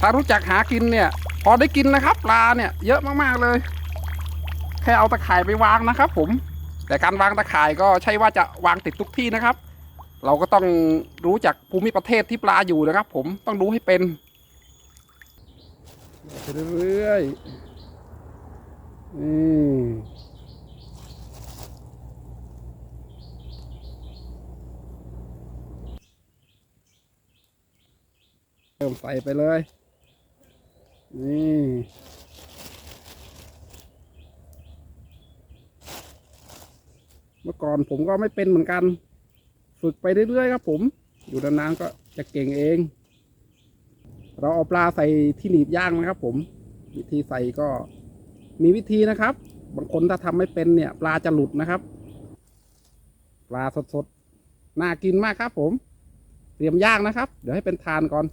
ถ้ารู้จักหากินเนี่ย พอได้กินนะครับ ปลาเนี่ยเยอะมากๆเลย แค่เอาตะข่ายไปวางนะครับผม แต่การวางตะข่ายก็ใช่ว่าจะวางติดทุกที่นะครับ เราก็ต้องรู้จักภูมิประเทศที่ปลาอยู่นะครับ ผมต้องรู้ให้เป็นไปเรื่อยๆนี่เริ่มใส่ไปเลย นี่เมื่อก่อนผมก็ไม่เป็นเหมือนกัน ฝึกไปเรื่อยๆครับผม อยู่นานๆก็จะเก่งเอง เราเอาปลาใส่ที่หนีบย่างนะครับผม วิธีใส่ก็มีวิธีนะครับ บางคนถ้าทำไม่เป็นเนี่ย ปลาจะหลุดนะครับ ปลาสดๆ น่ากินมากครับผม เตรียมย่างนะครับ เดี๋ยวให้เป็นทานก่อน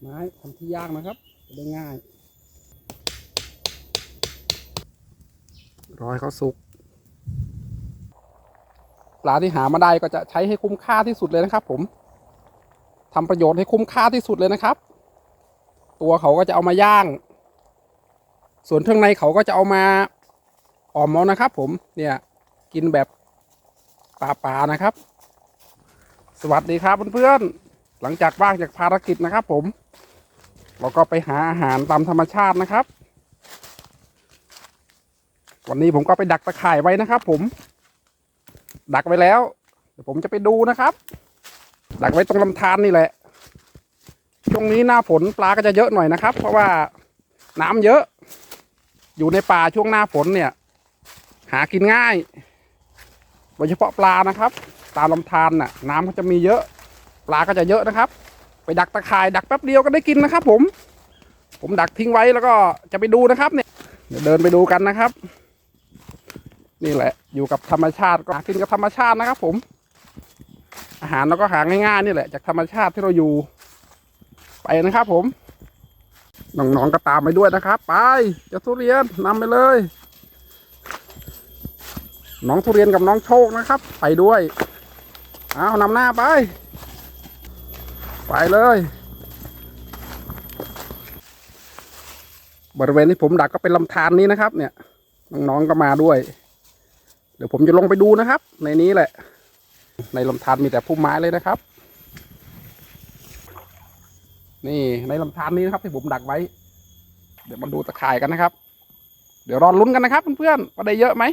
ไม้ทำที่ย่างนะครับจะได้ง่ายรอให้เขาสุกปลาที่หามาได้ก็จะใช้ให้คุ้มค่าที่สุดเลยนะครับ ผมทำประโยชน์ให้คุ้มค่าที่สุดเลยนะครับ ตัวเขาก็จะเอามาย่าง ส่วนเครื่องในเขาก็จะเอามาอ่อมเอานะครับ ผมเนี่ยกินแบบปลาๆนะครับ สวัสดีครับเพื่อนๆหลังจากว่างจากภารกิจนะครับผม เราก็ไปหาอาหารตามธรรมชาตินะครับ วันนี้ผมก็ไปดักตะข่ายไว้นะครับ ผม ดักไว้แล้ว เดี๋ยวผมจะไปดูนะครับ ดักไว้ตรงลำธารนี่แหละ ช่วงนี้หน้าฝนปลาก็จะเยอะหน่อยนะครับ เพราะว่าน้ำเยอะ อยู่ในป่าช่วงหน้าฝนเนี่ย หากินง่ายโดยเฉพาะปลานะครับ ตามลำธารน่ะ น้ำก็จะมีเยอะ ปลาก็จะเยอะนะครับ ไปดักตะข่ายดักแป๊บเดียวก็ได้กินนะครับ ผม ผมดักทิ้งไว้แล้วก็จะไปดูนะครับ เนี่ยเดี๋ยวเดินไปดูกันนะครับ นี่แหละ อยู่กับธรรมชาติก็หากินกับธรรมชาตินะครับ ผม อาหารเราก็หาง่ายๆนี่แหละ จากธรรมชาติที่เราอยู่ ไปนะครับ ผมน้องๆก็ตามไปด้วยนะครับ ไปเจะทุเรียนนำไปเลย น้องทุเรียนกับน้องโชคนะครับ ไปด้วย เอานำหน้าไป ไปเลย บริเวณที่ผมดักก็เป็นลำธารนี้นะครับ เนี่ยน้องๆก็มาด้วย เดี๋ยวผมจะลงไปดูนะครับ ในนี้แหละ ในลำธารมีแต่พุ่มไม้เลยนะครับ นี่ในลำธารนี้นะครับที่ผมดักไว้ เดี๋ยวมาดูตะข่ายกันนะครับ เดี๋ยวรอลุ้นกันนะครับเพื่อนๆว่าได้เยอะไหม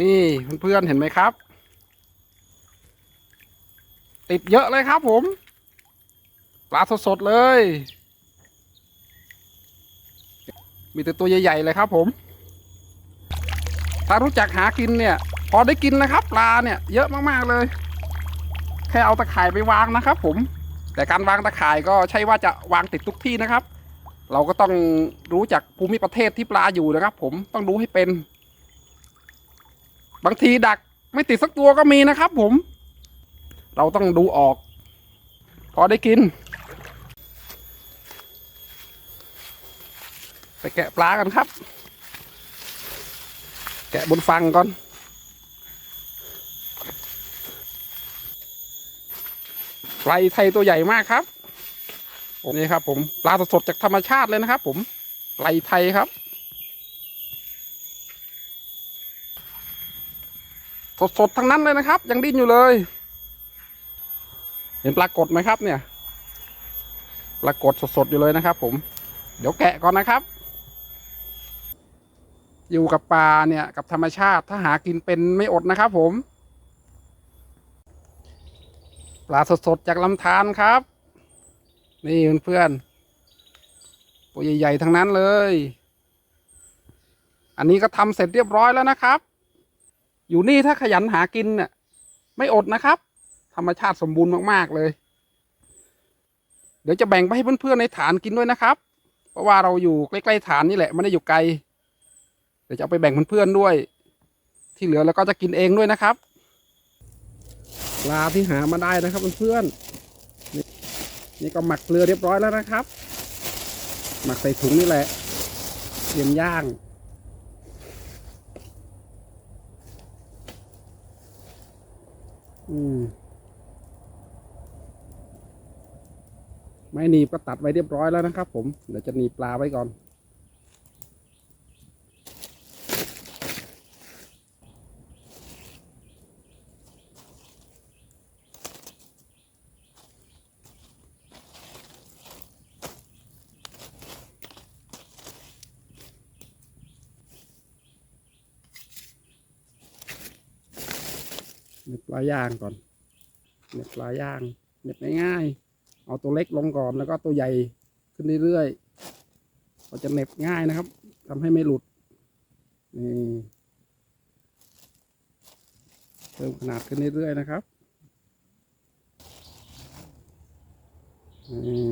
นี่เพื่อนๆเห็นไหมครับ ติดเยอะเลยครับผม ปลาสดๆเลย มีแต่ตัวใหญ่ๆเลยครับผม ถ้ารู้จักหากินเนี่ย พอได้กินนะครับ ปลาเนี่ยเยอะมากๆเลย แค่เอาตะข่ายไปวางนะครับผม แต่การวางตะข่ายก็ใช่ว่าจะวางติดทุกที่นะครับ เราก็ต้องรู้จักภูมิประเทศที่ปลาอยู่นะครับ ผมต้องรู้ให้เป็น บางทีดักไม่ติดสักตัวก็มีนะครับ ผม เราต้องดูออก พอได้กิน ไปแกะปลากันครับ แกะบนฟังก่อน ปลาไทยตัวใหญ่มากครับผมนี่ครับ ผมปลาสดๆจากธรรมชาติเลยนะครับ ผมปลาไทยครับสดๆทั้งนั้นเลยนะครับ ยังดิ้นอยู่เลย ห็นปลากดไหมครับเนี่ยปลากดสดๆอยู่เลยนะครับ ผม เดี๋ยวแกะก่อนนะครับ อยู่กับปลาเนี่ยกับธรรมชาติถ้าหากินเป็นไม่อดนะครับ ผม ปลาสดๆจากลำธารครับ นี่เพื่อนๆตัวใหญ่ๆทั้งนั้นเลย อันนี้ก็ทำเสร็จเรียบร้อยแล้วนะครับ อยู่นี่ถ้าขยันหากินเนี่ยไม่อดนะครับ ธรรมชาติสมบูรณ์มากๆเลย เดี๋ยวจะแบ่งไปให้เพื่อนๆในฐานกินด้วยนะครับ เพราะว่าเราอยู่ใกล้ๆฐานนี่แหละไม่ได้อยู่ไกล เดี๋ยวจะเอาไปแบ่งเพื่อนๆด้วย ที่เหลือเราก็จะกินเองด้วยนะครับปลาที่หามาได้นะครับเพื่อนๆนี่ก็หมักเกลือเรียบร้อยแล้วนะครับ หมักใส่ถุงนี่แหละเตรียมย่างอืม ไม้หนีบก็ตัดไว้เรียบร้อยแล้วนะครับผม เดี๋ยวจะหนีปลาไว้ก่อน เน็บปลาย่างก่อน เน็บปลาย่าง เน็บง่ายๆ เอาตัวเล็กลงก่อนแล้วก็ตัวใหญ่ขึ้นเรื่อยๆเราจะเน็บง่ายนะครับทำให้ไม่หลุดนี่เพิ่มขนาดขึ้นเรื่อยๆนะครับนี่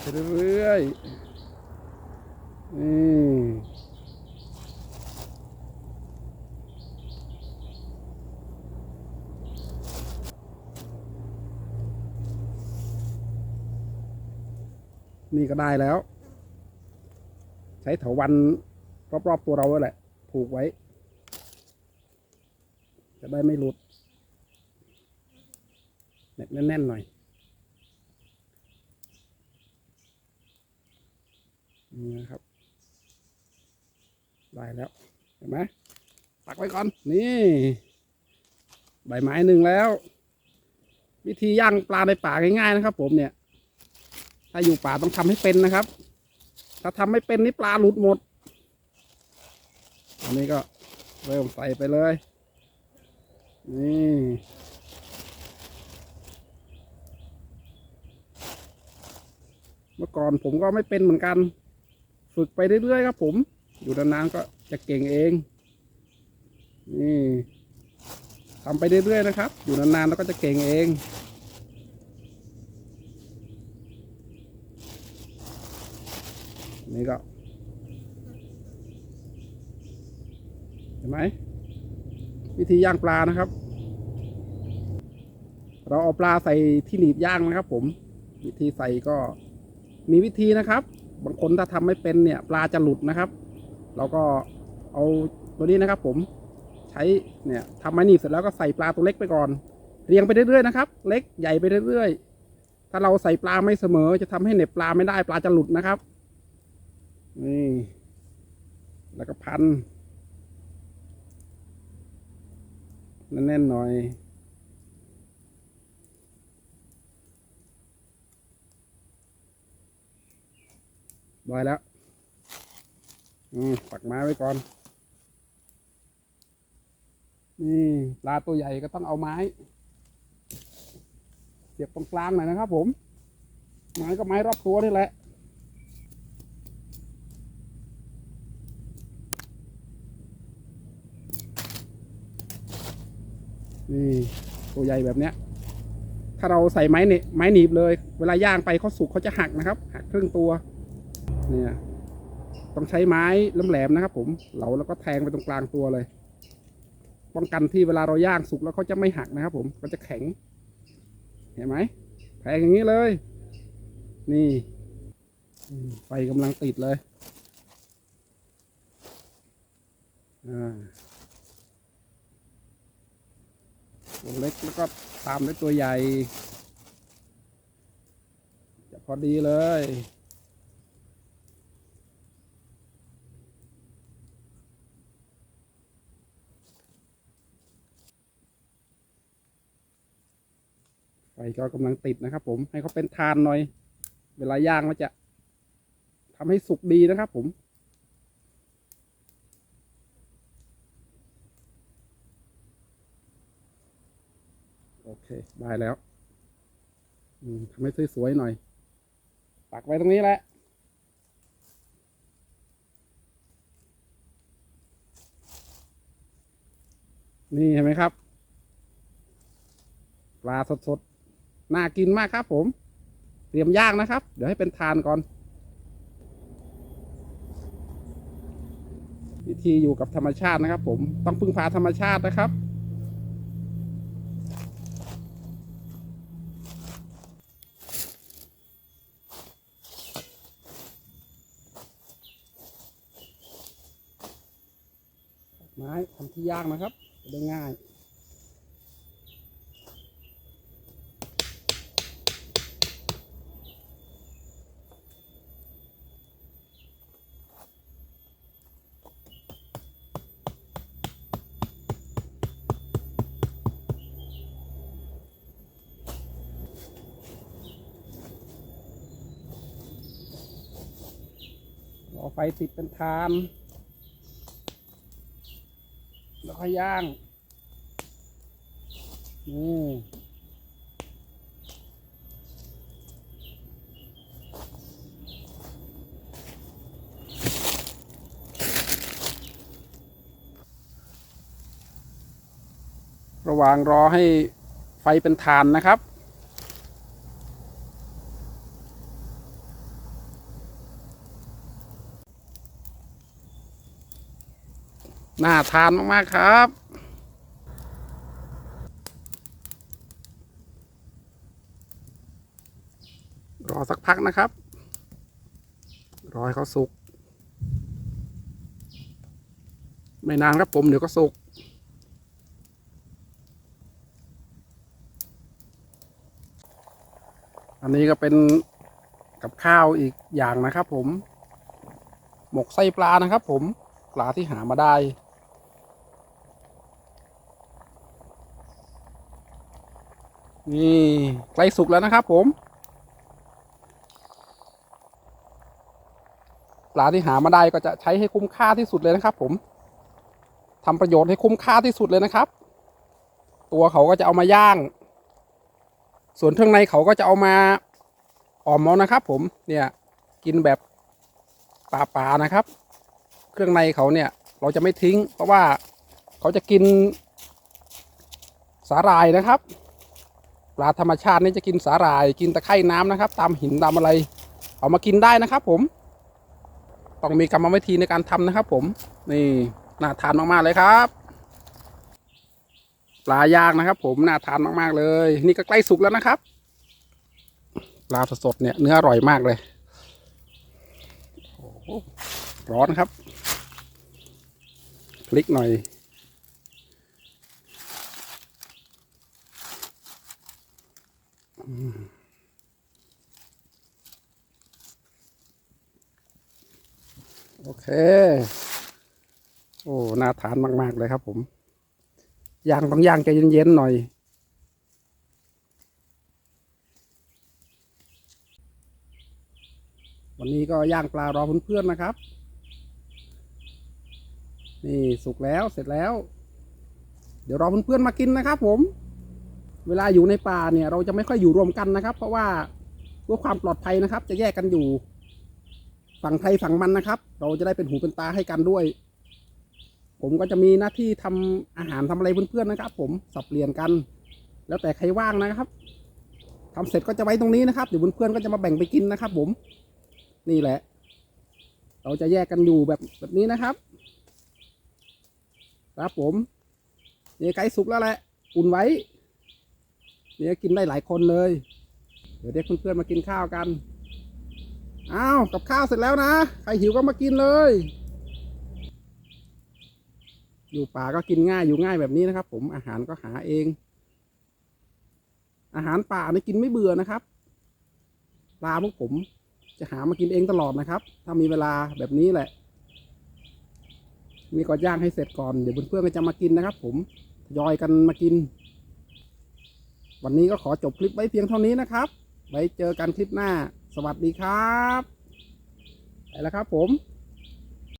ไปเรื่อยๆนี่ นี่ก็ได้แล้ว ใช้เถาวันรอบๆตัวเราแหละ ผูกไว้ จะได้ไม่หลุดเน็บแน่นๆหน่อยนี่นะครับ ได้แล้ว เห็นไหมตักไว้ก่อน นี่ใบไม้หนึ่งแล้ว วิธีย่างปลาในป่าง่ายๆนะครับผมเนี่ย ถ้าอยู่ป่าต้องทำให้เป็นนะครับ ถ้าทำไม่เป็นนี่ปลาหลุดหมด อันนี้ก็เริ่มใส่ไปเลย นี่เมื่อก่อนผมก็ไม่เป็นเหมือนกัน ฝึกไปเรื่อยๆครับผม อยู่นานๆก็จะเก่งเอง นี่ทำไปเรื่อยๆนะครับ อยู่นานๆแล้วก็จะเก่งเอง นี่ก็เห็นไหมวิธีย่างปลานะครับ เราเอาปลาใส่ที่หนีบย่างนะครับ ผม วิธีใส่ก็มีวิธีนะครับ บางคนถ้าทำไม่เป็นเนี่ย ปลาจะหลุดนะครับ เราก็เอาตัวนี้นะครับ ผมใช้เนี่ยทำไม้หนีบเสร็จแล้วก็ใส่ปลาตัวเล็กไปก่อน เรียงไปเรื่อยๆนะครับ เล็กใหญ่ไปเรื่อยๆถ้าเราใส่ปลาไม่เสมอจะทำให้เหน็บปลาไม่ได้ปลาจะหลุดนะครับ นี่ แล้วก็พันแน่นๆหน่อยบอยแล้ว อืมปักไม้ไว้ก่อน นี่ปลาตัวใหญ่ก็ต้องเอาไม้ เสียบตรงกลางหน่อยนะครับผม ไม้ก็ไม้รอบตัวนี่แหละ นี่ตัวใหญ่แบบเนี้ย ถ้าเราใส่ไม้เนี่ยไม้หนีบเลย เวลาย่างไปเขาสุกเขาจะหักนะครับ หักครึ่งตัว เนี่ย ต้องใช้ไม้แหลมๆนะครับ ผมเหลาแล้วก็แทงไปตรงกลางตัวเลย ป้องกันที่เวลาเราย่างสุกแล้วเขาจะไม่หักนะครับ ผมก็จะแข็ง เห็นไหมแทงอย่างนี้เลย นี่ไฟกำลังติดเลย อ่า ตัวเล็กแล้วก็ตามด้วยตัวใหญ่ จะพอดีเลย ไฟก็กำลังติดนะครับผมให้เขาเป็นทานหน่อย เวลาย่างมันจะทำให้สุกดีนะครับผม โอเค ได้แล้วทำให้สวยๆหน่อย ปักไว้ตรงนี้แหละนี่เห็นไหมครับ ปลาสดๆ น่ากินมากครับผม เตรียมย่างนะครับ เดี๋ยวให้เป็นทานก่อน วิธีอยู่กับธรรมชาตินะครับผม ต้องพึ่งพาธรรมชาตินะครับ ทำที่ยากนะครับจะได้ง่ายรอไฟติดเป็นทาน ย่างนี่ระหว่างรอให้ไฟเป็นฐานนะครับ น่าทานมาก ๆ ครับ รอสักพักนะครับ รอให้เขาสุก ไม่นานครับผมเดี๋ยวก็สุกอันนี้ก็เป็นกับข้าวอีกอย่างนะครับผม หมกไส้ปลานะครับผม ปลาที่หามาได้ นี่ใกล้สุกแล้วนะครับ ผม ปลาที่หามาได้ก็จะใช้ให้คุ้มค่าที่สุดเลยนะครับ ผมทำประโยชน์ให้คุ้มค่าที่สุดเลยนะครับ ตัวเขาก็จะเอามาย่าง ส่วนเครื่องในเขาก็จะเอามาออมเอานะครับ ผมเนี่ยกินแบบป่าๆนะครับ เครื่องในเขาเนี่ยเราจะไม่ทิ้ง เพราะว่าเขาจะกินสาหร่ายนะครับ ปลาธรรมชาตินี่จะกินสาหร่ายกินตะไคร่น้ำนะครับ ตามหินตามอะไร เอามากินได้นะครับ ผม ต้องมีกรรมวิธีในการทำนะครับ ผม นี่น่าทานมากๆเลยครับปลาย่างนะครับ ผมน่าทานมากๆเลย นี่ก็ใกล้สุกแล้วนะครับปลาสดๆเนี่ยเนื้ออร่อยมากเลยร้อนครับพลิกหน่อย โอเคโอ้ น่าทานมาก ๆ เลยครับผม ย่างต้องย่างใจเย็น ๆ หน่อย วันนี้ก็ย่างปลารอเพื่อน ๆ นะครับ นี่สุกแล้วเสร็จแล้ว เดี๋ยวรอเพื่อน ๆ มากินนะครับผม เวลาอยู่ในป่าเนี่ย เราจะไม่ค่อยอยู่รวมกันนะครับ เพราะว่าเพื่อความปลอดภัยนะครับ จะแยกกันอยู่ ฝั่งไทยฝั่งมันนะครับ เราจะได้เป็นหูเป็นตาให้กันด้วย ผมก็จะมีหน้าที่ทำอาหารทำอะไรเพื่อนๆนะครับ ผมสับเปลี่ยนกัน แล้วแต่ใครว่างนะครับทำเสร็จก็จะไว้ตรงนี้นะครับเดี๋ยวเพื่อนๆก็จะมาแบ่งไปกินนะครับ ผมนี่แหละ เราจะแยกกันอยู่แบบแบบนี้นะครับ ครับผมเนี่ยไก่สุกแล้วแหละอุ่นไว้เนี่ยกินได้หลายคนเลย เดี๋ยวเด็กเพื่อนๆมากินข้าวกัน อ้าวกับข้าวเสร็จแล้วนะ ใครหิวก็มากินเลย อยู่ป่าก็กินง่ายอยู่ง่ายแบบนี้นะครับ ผมอาหารก็หาเอง อาหารป่านี่กินไม่เบื่อนะครับปลาพวกผมจะหามากินเองตลอดนะครับ ถ้ามีเวลาแบบนี้แหละ มีก็ย่างให้เสร็จก่อน เดี๋ยวเพื่อนๆก็จะมากินนะครับ ผมทยอยกันมากิน วันนี้ก็ขอจบคลิปไว้เพียงเท่านี้นะครับ ไว้เจอกันคลิปหน้า สวัสดีครับไปแล้วครับผม